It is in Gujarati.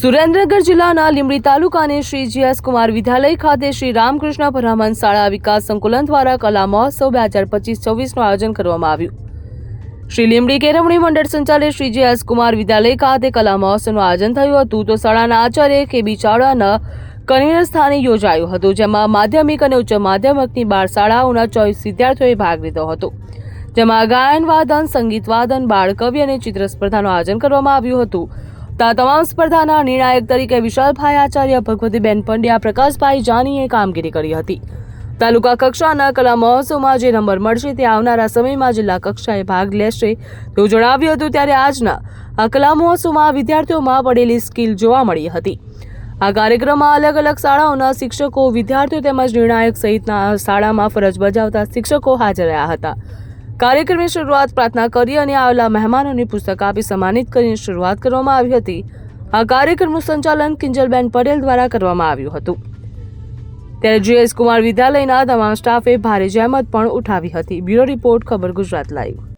સુરેન્દ્રનગર જિલ્લાના લીંબડી તાલુકાની શ્રી જીએસ કુમાર વિદ્યાલય ખાતે શ્રી રામકૃષ્ણ પરમહંસ શાળા વિકાસ સંકુલન દ્વારા કલા મહોત્સવ બે હજાર પચીસ છવ્વીસનું આયોજન કરવામાં આવ્યું. શ્રી લીંબડી કેળવણી મંડળ સંચાલિત શ્રી જીએસ કુમાર વિદ્યાલય ખાતે કલા મહોત્સવનું આયોજન થયું હતું. તો શાળાના આચાર્ય કે બી ચાવડાના કન્વીનર સ્થાને યોજાયું હતું, જેમાં માધ્યમિક અને ઉચ્ચ માધ્યમિકની બાર શાળાઓના ચોવીસ વિદ્યાર્થીઓએ ભાગ લીધો હતો. જેમાં ગાયન, વાદન, સંગીત, વાદન બાળકવિ અને ચિત્ર સ્પર્ધાનું આયોજન કરવામાં આવ્યું હતું. તમામ સ્પર્ધાના નિર્ણાયક તરીકે વિશાલભાઈ આચાર્ય, ભગવતીબેન પંડ્યા, પ્રકાશભાઈ જાનીએ કામગીરી કરી હતી. તાલુકા કક્ષાના કલા મહોત્સવમાં જે નંબર મળશે તે આવનારા સમયમાં જિલ્લા કક્ષાએ ભાગ લેશે. તેવું જણાવ્યું હતું, ત્યારે આજના આ કલા મહોત્સવમાં વિદ્યાર્થીઓમાં પડેલી સ્કિલ જોવા મળી હતી. આ કાર્યક્રમમાં અલગ અલગ શાળાઓના શિક્ષકો, વિદ્યાર્થીઓ તેમજ નિર્ણાયક સહિતના શાળામાં ફરજ બજાવતા શિક્ષકો હાજર રહ્યા હતા. કાર્યક્રમની શરૂઆત પ્રાર્થના કરી અને આવેલા મહેમાનોને પુસ્તક આપી સન્માનિત કરીને શરૂઆત કરવામાં આવી હતી. આ કાર્યક્રમનું સંચાલન કિંજલબેન પટેલ દ્વારા કરવામાં આવ્યું હતું. ત્યારે જીએસ કુમાર વિદ્યાલયના તમામ સ્ટાફે ભારે જહેમત પણ ઉઠાવી હતી. બ્યુરો રિપોર્ટ, ખબર ગુજરાત લાઈવ.